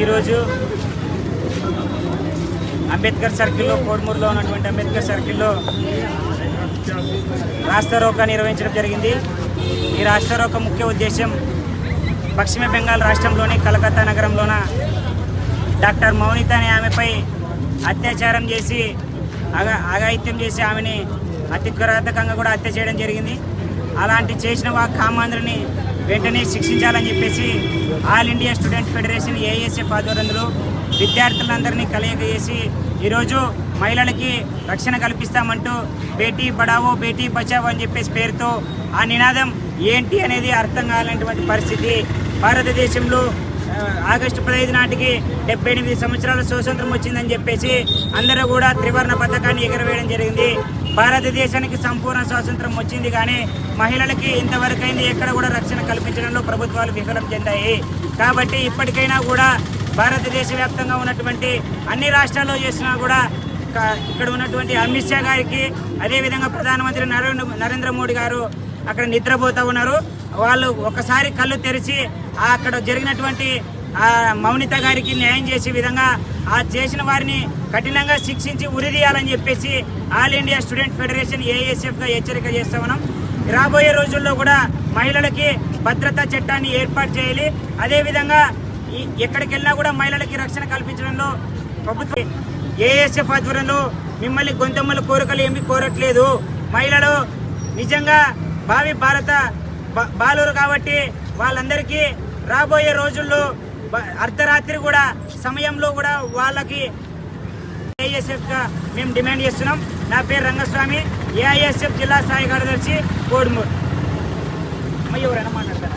ఈరోజు అంబేద్కర్ సర్కిల్లో కోడుమూరులో ఉన్నటువంటి అంబేద్కర్ సర్కిల్లో రాస్తారోక నిర్వహించడం జరిగింది. ఈ రాష్ట్రరోక ముఖ్య ఉద్దేశం పశ్చిమ బెంగాల్ రాష్ట్రంలోని కలకత్తా నగరంలోన డాక్టర్ మౌనిత అనే ఆమెపై అత్యాచారం చేసి అగా అఘాయిత్యం చేసి ఆమెని అతి కిరాతకంగా కూడా హత్య చేయడం జరిగింది. అలాంటి చేసిన వా కామాంధ్రని వెంటనే శిక్షించాలని చెప్పేసి all India student federation ASF ఆధ్వర్యంలో విద్యార్థులందరినీ కలయిక చేసి ఈరోజు మహిళలకి రక్షణ కల్పిస్తామంటూ బేటీ బడావో బేటీ బచావో అని చెప్పేసి పేరుతో ఆ నినాదం ఏంటి అనేది అర్థం కావాలనేటువంటి పరిస్థితి. భారతదేశంలో ఆగస్టు పదహైదు నాటికి డెబ్బై ఎనిమిది సంవత్సరాల స్వాతంత్రం వచ్చిందని చెప్పేసి అందరూ కూడా త్రివర్ణ పథకాన్ని ఎగరవేయడం జరిగింది. భారతదేశానికి సంపూర్ణ స్వాతంత్రం వచ్చింది కానీ మహిళలకి ఇంతవరకైంది ఎక్కడ కూడా రక్షణ కల్పించడంలో ప్రభుత్వాలు విఫలం చెందాయి. కాబట్టి ఇప్పటికైనా కూడా భారతదేశ వ్యాప్తంగా ఉన్నటువంటి అన్ని రాష్ట్రాల్లో చేసినా కూడా ఇక్కడ ఉన్నటువంటి అమిత్ షా గారికి అదేవిధంగా ప్రధానమంత్రి నరేంద్ర నరేంద్ర మోడీ గారు అక్కడ నిద్రపోతూ ఉన్నారు. వాళ్ళు ఒకసారి కళ్ళు తెరిచి అక్కడ జరిగినటువంటి ఆ మౌనిత గారికి న్యాయం చేసే విధంగా ఆ చేసిన వారిని కఠినంగా శిక్షించి ఉరిదీయాలని చెప్పేసి ఆల్ ఇండియా స్టూడెంట్ ఫెడరేషన్ ఏఎస్ఎఫ్గా హెచ్చరిక చేస్తా ఉన్నాం. రాబోయే రోజుల్లో కూడా మహిళలకి భద్రతా చట్టాన్ని ఏర్పాటు చేయాలి. అదేవిధంగా ఎక్కడికి వెళ్ళినా కూడా మహిళలకి రక్షణ కల్పించడంలో ప్రభుత్వం ఏఎస్ఎఫ్ ఆధ్వర్యంలో మిమ్మల్ని గొంతమ్మల కోరికలు ఏమి కోరట్లేదు. మహిళలు నిజంగా భావి భారత బా- బాలురు కాబట్టి వాళ్ళందరికీ రాబోయే రోజుల్లో అర్ధరాత్రి కూడా సమయంలో కూడా వాళ్ళకి ఏఐఎస్ఎఫ్గా మేము డిమాండ్ చేస్తున్నాం. నా పేరు రంగస్వామి ఏఐఎస్ఎఫ్ జిల్లా స్థాయి కార్యదర్శి కోడుమూరు. అమ్మ ఎవరైనా మాట్లాడతారా?